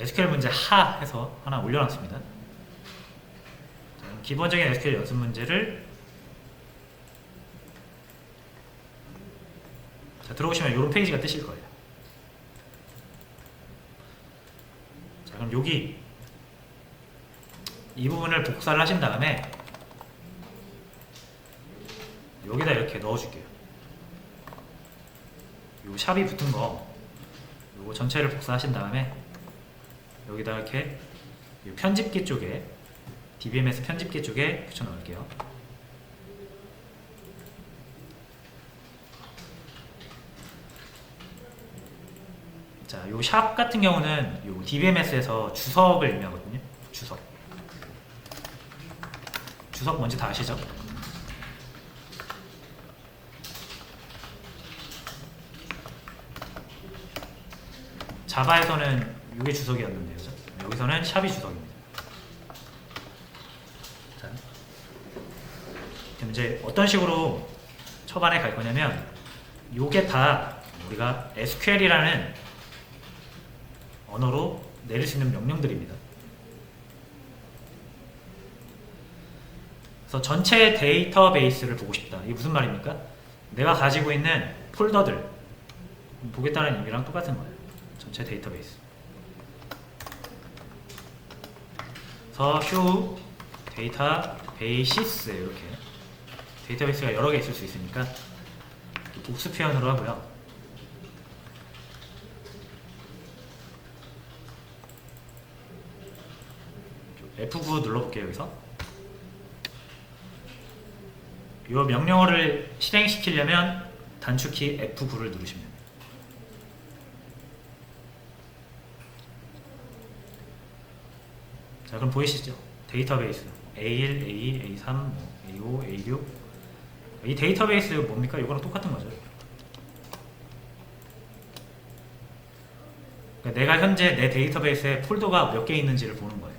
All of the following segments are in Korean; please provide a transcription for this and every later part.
SQL 문제 하 해서 하나 올려놨습니다. 자, 기본적인 SQL 연습 문제를 자, 들어오시면 이런 페이지가 뜨실 거예요. 자, 그럼 여기 이 부분을 복사를 하신 다음에 여기다 이렇게 넣어줄게요. 요 샵이 붙은 거 요거 전체를 복사하신 다음에 여기다 이렇게 요 편집기 쪽에 DBMS 편집기 쪽에 붙여 넣을게요. 자, 요 샵 같은 경우는 요 DBMS에서 주석을 의미하거든요. 주석. 주석 뭔지 다 아시죠? 자바에서는 이게 주석이었는데요. 여기서는 샵이 주석입니다. 자, 그럼 이제 어떤 식으로 초반에 갈 거냐면 요게 다 우리가 SQL이라는 언어로 내릴 수 있는 명령들입니다. 그래서 전체 데이터베이스를 보고 싶다. 이게 무슨 말입니까? 내가 가지고 있는 폴더들 보겠다는 의미랑 똑같은 거예요. 전체 데이터베이스. 그래서 휴 데이터 베이시스 이렇게 데이터베이스가 여러 개 있을 수 있으니까 복수 표현으로 하고요. F9 눌러볼게요 여기서. 이 명령어를 실행시키려면 단축키 F9를 누르시면 돼요. 자 그럼 보이시죠? 데이터베이스 A1, A2, A3, 뭐 A5, A6 이 데이터베이스 뭡니까? 이거랑 똑같은 거죠. 그러니까 내가 현재 내 데이터베이스에 폴더가 몇 개 있는지를 보는 거예요.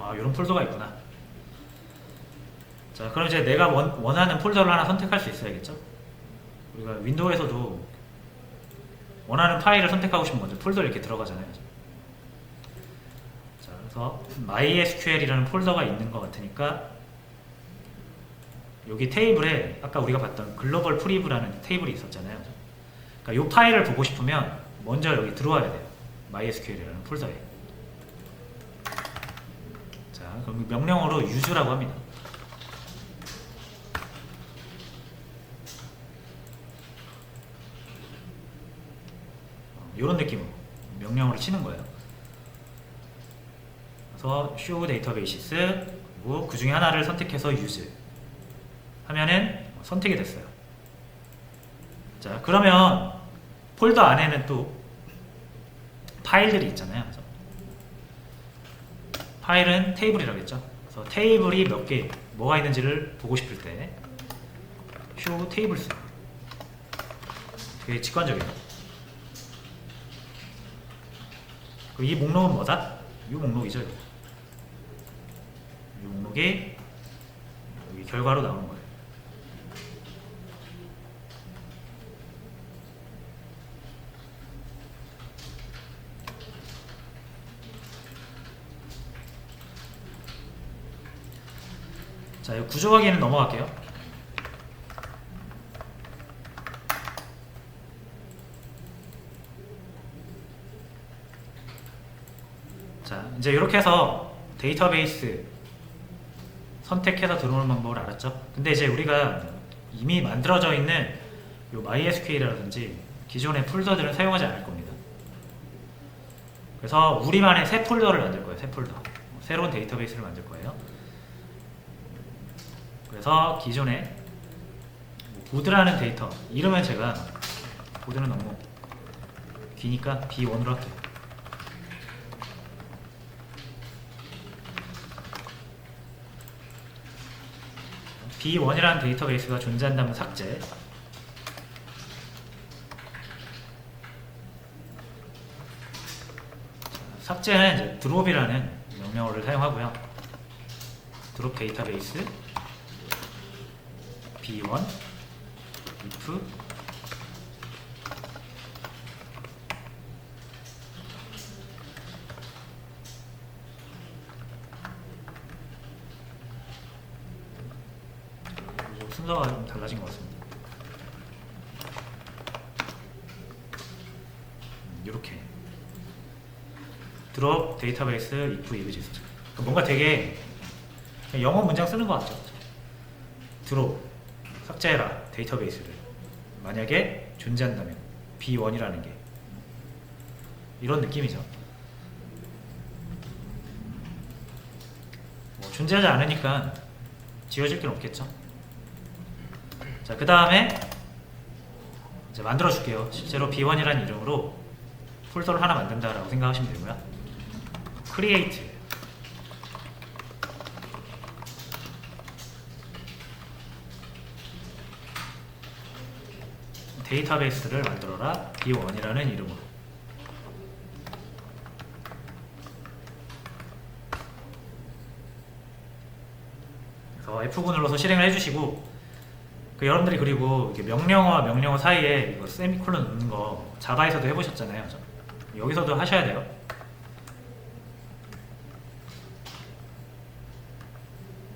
아 이런 폴더가 있구나. 자 그럼 이제 내가 원, 원하는 폴더를 하나 선택할 수 있어야겠죠? 우리가 윈도우에서도 원하는 파일을 선택하고 싶으면 먼저 폴더 이렇게 들어가잖아요. 자, 그래서 MySQL이라는 폴더가 있는 것 같으니까 여기 테이블에 아까 우리가 봤던 글로벌 프리브라는 테이블이 있었잖아요. 그러니까 이 파일을 보고 싶으면 먼저 여기 들어와야 돼요. MySQL이라는 폴더에. 자, 그럼 명령어로 use라고 합니다. 이런 느낌으로 명령어를 치는 거예요. 그래서 show databases 그리고 그 중에 하나를 선택해서 use 하면은 선택이 됐어요. 자 그러면 폴더 안에는 또 파일들이 있잖아요. 그죠? 파일은 테이블이라겠죠. 그래서 테이블이 몇 개, 뭐가 있는지를 보고 싶을 때 show tables 되게 직관적이에요. 그이 목록은 뭐다? 이 목록이죠. 이 목록이 여기 결과로 나오는 거예요. 자, 이 구조 확인은 넘어갈게요. 자, 이제 이렇게 해서 데이터베이스 선택해서 들어오는 방법을 알았죠? 근데 이제 우리가 이미 만들어져 있는 요 MySQL이라든지 기존의 폴더들은 사용하지 않을 겁니다. 그래서 우리만의 새 폴더를 만들 거예요. 새 폴더. 새로운 데이터베이스를 만들 거예요. 그래서 기존에 보드라는 데이터 이름은 제가 보드는 너무 기니까 B1으로 할게요. B1이라는 데이터베이스가 존재한다면 삭제. 삭제는 이제 드롭이라는 명령어를 사용하고요. 드롭 데이터베이스 B1 if 순서가 좀 달라진 것 같습니다. 이렇게 드롭 데이터베이스 if exist 그러니까 뭔가 되게 영어 문장 쓰는 것 같죠. 드롭 삭제해라 데이터베이스를 만약에 존재한다면 B1이라는 게 이런 느낌이죠. 뭐 존재하지 않으니까 지워질 게 없겠죠. 자, 그 다음에 이제 만들어 줄게요. 실제로 B1이라는 이름으로 폴더를 하나 만든다라고 생각하시면 되고요. create 데이터베이스를 만들어라 B1이라는 이름으로 그래서 F9 눌러서 실행을 해주시고 그 여러분들이 그리고 이렇게 명령어와 명령어 사이에 이거 세미콜론 넣는 거 자바에서도 해보셨잖아요. 여기서도 하셔야 돼요.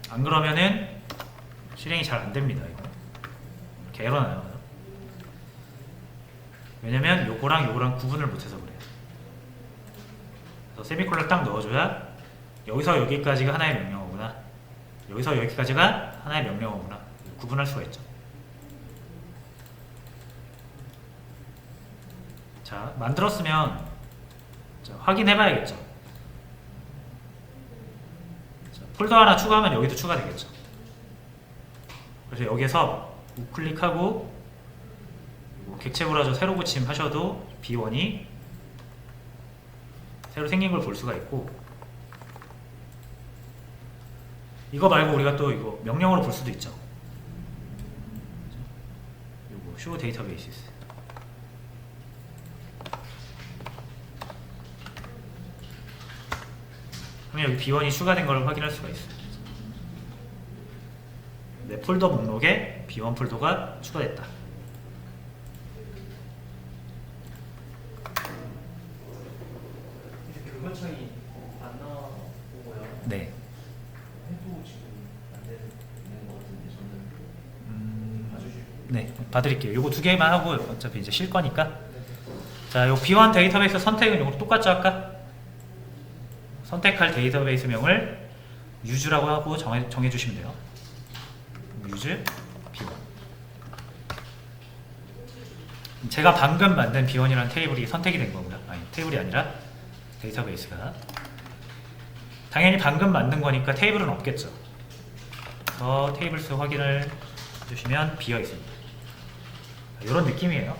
안 그러면은 실행이 잘 안 됩니다. 이거 이렇게 에러 나요. 왜냐면 요거랑 요거랑 구분을 못해서 그래요. 그래서 세미콜론 딱 넣어줘야 여기서 여기까지가 하나의 명령어구나. 여기서 여기까지가 하나의 명령어구나. 구분할 수가 있죠. 자, 만들었으면 자, 확인해 봐야겠죠. 자, 폴더 하나 추가하면 여기도 추가되겠죠. 그래서 여기서 우클릭하고 뭐 객체 브라우저 새로 고침 하셔도 B1이 새로 생긴 걸 볼 수가 있고 이거 말고 우리가 또 이거 명령어로 볼 수도 있죠. 요거 show databases 그러면 여기 B1이 추가된 걸 확인할 수가 있어요. 내 폴더 목록에 B1 폴더가 추가됐다. 이제 결과창이 안 나오고요. 네. 해도 지금 안 되는 것 같은데 저는 음, 봐주실 네, 봐드릴게요. 요거 두 개만 하고 어차피 이제 실 거니까. 자, 요 B1 데이터베이스 선택은 요거 똑같죠 아까? 선택할 데이터베이스 명을 use라고 하고 정해, 정해주시면 돼요. use B1. 제가 방금 만든 B1이라는 테이블이 선택이 된 거고요. 아니, 테이블이 아니라 데이터베이스가. 당연히 방금 만든 거니까 테이블은 없겠죠. 그래서 테이블 수 확인을 해주시면 비어 있습니다. 이런 느낌이에요.